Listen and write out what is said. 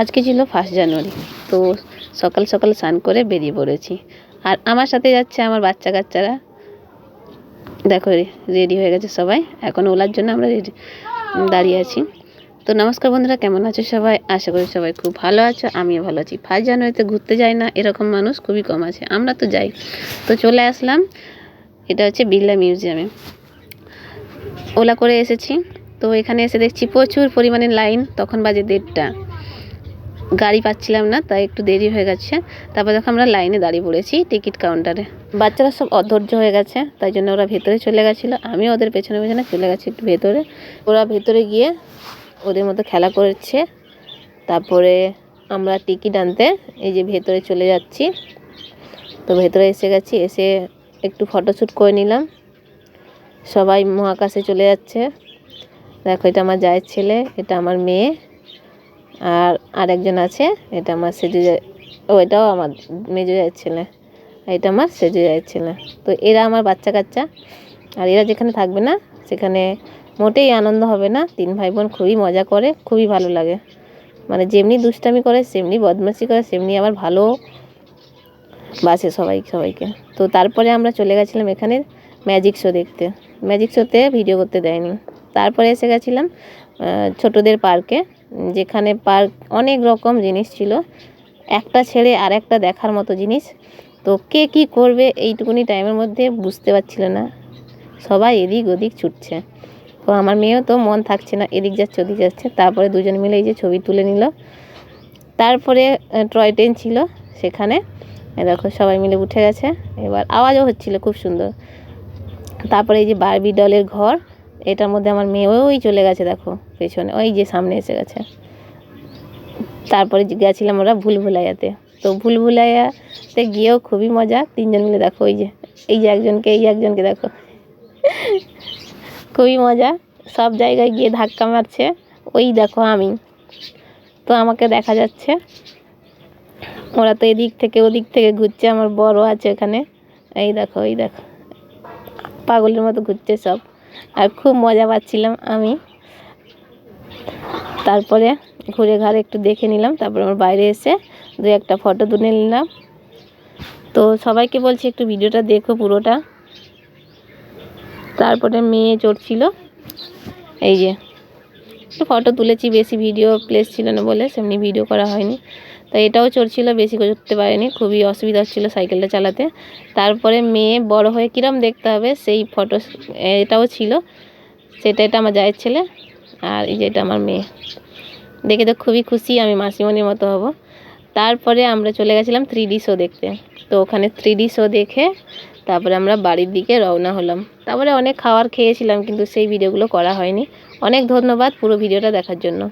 আজকে ছিল first January, তো সকাল সকাল স্নান করে বেরিয়ে পড়েছি। আর আমার সাথে যাচ্ছে আমার বাচ্চা কাচ্চারা। দেখো রেডি হয়ে গেছে সবাই। এখন ওলার জন্য আমরা রেডি দাঁড়িয়ে আছি। তো নমস্কার বন্ধুরা, কেমন আছো সবাই? আশা করি সবাই খুব ভালো আছো, আমিও ভালো আছি। ফার্স্ট জানুয়ারিতে ঘুরতে যাই না, এরকম মানুষ খুবই কম আছে, আমরা তো যাই। তো চলে আসলাম, এটা হচ্ছে বিড়লা মিউজিয়ামে। ওলা করে এসেছি, তো এখানে এসে দেখছি প্রচুর পরিমাণে লাইন, তখন বাজে দেড়টা। গাড়ি পাচ্ছিলাম না, তাই একটু দেরি হয়ে গেছে। তারপর দেখো আমরা লাইনে দাঁড়িয়ে পড়েছি টিকিট কাউন্টারে। বাচ্চারা সব অধৈর্য হয়ে গেছে, তাই জন্য ওরা ভেতরে চলে গেছিল। আমিও ওদের পেছনে পেছনে চলে গেছি একটু ভেতরে। ওরা ভেতরে গিয়ে ওদের মতো খেলা করছে। তারপরে আমরা টিকিট আনতে এই যে ভেতরে চলে যাচ্ছি। তো ভেতরে এসে গেছি, এসে একটু ফটোশ্যুট করে নিলাম। সবাই মহাকাশে চলে যাচ্ছে। দেখো এটা আমার জায়ের ছেলে, এটা আমার মেয়ে। আর আরেকজন আছে, এটা আমার সেজে ও এটাও আমার মেজো জায়ের ছেলে এটা আমার সেজে জায়ের ছেলে। তো এরা আমার বাচ্চা কাচ্চা, আর এরা যেখানে থাকবে না, সেখানে মোটেই আনন্দ হবে না। তিন ভাই বোন খুবই মজা করে, খুবই ভালো লাগে। মানে যেমনি দুষ্টামি করে, সেমনি বদমাশি করে, সেমনি আবার ভালো বাসে সবাই, সবাইকে। তো তারপরে আমরা চলে গেছিলাম এখানে ম্যাজিক শো দেখতে। ম্যাজিক শোতে ভিডিও করতে দেয়নি। তারপরে এসে গেছিলাম ছোটদের পার্কে যেখানে পার্ক অনেক রকম জিনিস ছিল। একটা ছেড়ে আর একটা দেখার মতো জিনিস। তো কে কী করবে এইটুকুনি টাইমের মধ্যে বুঝতে পারছিল না। সবাই এদিক ওদিক ছুটছে। তো আমার মেয়েও তো মন থাকছে না, এদিক যাচ্ছে, ওদিক যাচ্ছে। তারপরে দুজন মিলে এই যে ছবি তুলে নিল। তারপরে টয় ট্রেন ছিল সেখানে। দেখো সবাই মিলে উঠে গেছে। এবার আওয়াজও হচ্ছিল খুব সুন্দর। তারপরে এই যে বারবি ডলের ঘর। এটার মধ্যে আমার মেয়ে ওই চলে গেছে, দেখো, পেছনে, ওই যে সামনে এসে গেছে। তারপরে গেছিলাম ওরা ভুল ভুলাইয়াতে তো ভুল ভুলাইয়াতে গিয়েও খুবই মজা, তিনজন মিলে দেখো, ওই যে, এই যে একজনকে, এই একজনকে দেখো। খুবই মজা, সব জায়গায় গিয়ে ধাক্কা মারছে, ওই দেখো আমি। তো আমাকে দেখা যাচ্ছে। ওরা তো এদিক থেকে ওদিক থেকে ঘুরছে, আমার বড় আছে এখানে এই দেখো এই দেখো, পাগলের মতো ঘুরছে সব। আর খুব মজা পাচ্ছিলাম আমি। তারপরে ঘুরে ঘাড়ে একটু দেখে নিলাম, তারপরে আমার বাইরে এসে দু একটা ফটো তুলে নিলাম। তো সবাইকে বলছি একটু ভিডিওটা দেখো পুরোটা। তারপরে মেয়ে চড়ছিল। এই যে ফটো তুলেছি, বেশি ভিডিও প্লেস ছিল না বলে সেমনি ভিডিও করা হয়নি। তো এটাও চড়ছিল, বেশি করতে পারেনি, খুবই অসুবিধা হচ্ছিল সাইকেলটা চালাতে। তারপরে মেয়ে বড় হয়ে কীরম দেখতে হবে, সেই ফটো এটাও ছিল, সেটা এটা আমার জায়ের ছেলে আর এই যে এটা আমার মেয়ে। দেখে তো খুবই খুশি, আমি মাসিমণির মতো হব। তারপরে আমরা চলে গেছিলাম থ্রি ডি শো দেখতে। তো ওখানে থ্রি ডি শো দেখে তারপরে আমরা বাড়ির দিকে রওনা হলাম। তারপরে অনেক খাবার খেয়েছিলাম, কিন্তু সেই ভিডিওগুলো করা হয়নি। অনেক ধন্যবাদ পুরো ভিডিওটা দেখার জন্য।